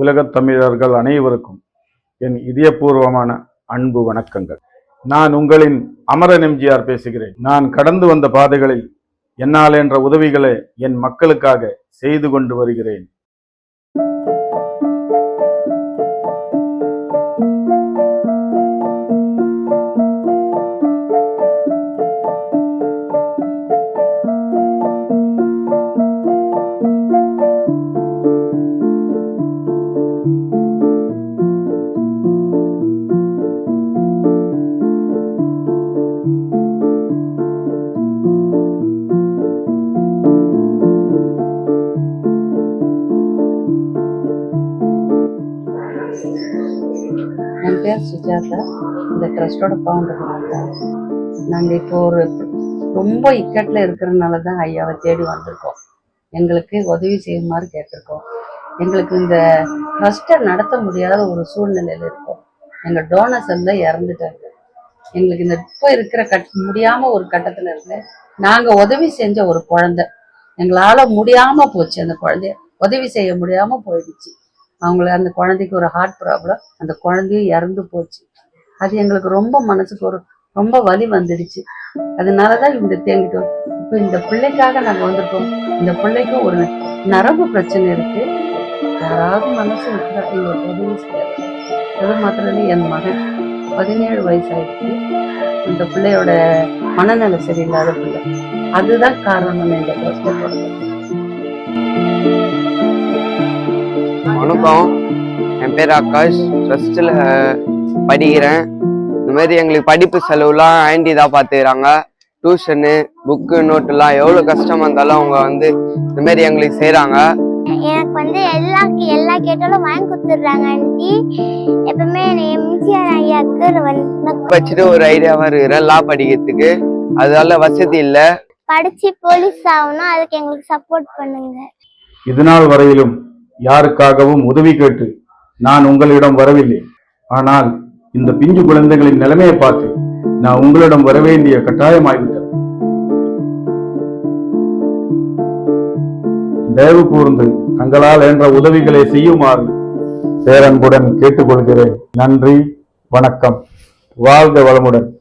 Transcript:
உலகத் தமிழர்கள் அனைவருக்கும் என் இதயபூர்வமான அன்பு வணக்கங்கள். நான் உங்களின் அமரன் எம்ஜிஆர் பேசுகிறேன். நான் கடந்து வந்த பாதைகளில் என்னால் என்ற உதவிகளை என் மக்களுக்காக செய்து கொண்டு வருகிறேன். என் பேர் சுஜாதா இந்த ட்ரஸ்டோட ஃபவுண்டர் தான். நாங்கள் இப்போ ஒரு ரொம்ப இக்கட்டில் இருக்கிறதுனால தான் ஐயாவை தேடி வந்திருக்கோம். எங்களுக்கு உதவி செய்யுமாறு கேட்டிருக்கோம். எங்களுக்கு இந்த ட்ரஸ்ட்டை நடத்த முடியாத ஒரு சூழ்நிலையில் இருக்கோம். எங்கள் டோனர்ஸ் எல்லாம் இறந்துட்டாங்க. எங்களுக்கு இந்த இப்போ இருக்கிற கட் முடியாமல் ஒரு கட்டத்தில் இருந்து நாங்கள் உதவி செஞ்ச ஒரு குழந்தை. எங்களால் முடியாமல் போச்சு அந்த குழந்தைய. உதவி செய்ய முடியாமல் போயிடுச்சு. அவங்களுக்கு அந்த குழந்தைக்கு ஒரு ஹார்ட் ப்ராப்ளம் அந்த குழந்தையும் இறந்து போச்சு. அது எங்களுக்கு ரொம்ப மனசுக்கு ஒரு ரொம்ப வலி வந்துடுச்சு. அதனால தான் இந்த தேங்கிட்டோம். இப்போ இந்த பிள்ளைக்காக நாங்கள் வந்திருக்கோம். இந்த பிள்ளைக்கும் ஒரு நரம்பு பிரச்சனை இருக்கு. யாராவது மனசு இருக்கிற எங்களுக்கு உதவி செய்யலாம் அது மாத்திரம் இல்லை, என் மகன் பதினேழு வயசாயிடுச்சு. இந்த பிள்ளையோட மனநிலை சரியில்லாத பிள்ளை. அதுதான் காரணம் இந்த கஷ்டப்படுறது வணக்கம் என் பேர் ஆகாஷ். ட்ரஸ்ட்டில் படிக்கிறேன். இந்த மாதிரி எங்களுக்கு படிப்பு செலவுலாம் ஆண்டி தான் பார்த்துக்கிறாங்க டியூஷனு புக்கு நோட்டுலாம் எவ்வளோ கஷ்டமாக இருந்தாலும் அவங்க வந்து இந்த மாதிரி எங்களுக்கு செய்கிறாங்க எனக்கு வந்து எல்லா எல்லா கேட்டாலும் வாங்கி கொடுத்துட்றாங்க ஆண்டி. எப்பவுமே எம்ஜிஆர் ஐயாவுக்கு வந்து வச்சுட்டு ஒரு ஐடியாவாக இருக்கிறேன் லா படிக்கிறதுக்கு. அதனால வசதி இல்லை. படிச்சு போலீஸ் ஆகணும். அதுக்கு எங்களுக்கு சப்போர்ட் பண்ணுங்க. இதுநாள் வரையிலும் யாருக்காகவும் உதவி கேட்டு நான் உங்களிடம் வரவில்லை. ஆனால் இந்த பிஞ்சு குழந்தைகளின் நிலைமையை பார்த்து நான் உங்களிடம் வர வேண்டிய கட்டாயமாகிவிட்டது தயவு கூர்ந்து தங்களால் என்ற உதவிகளை செய்யுமாறு பேரன்புடன் கேட்டுக்கொள்கிறேன். நன்றி வணக்கம். வாழ்க வளமுடன்.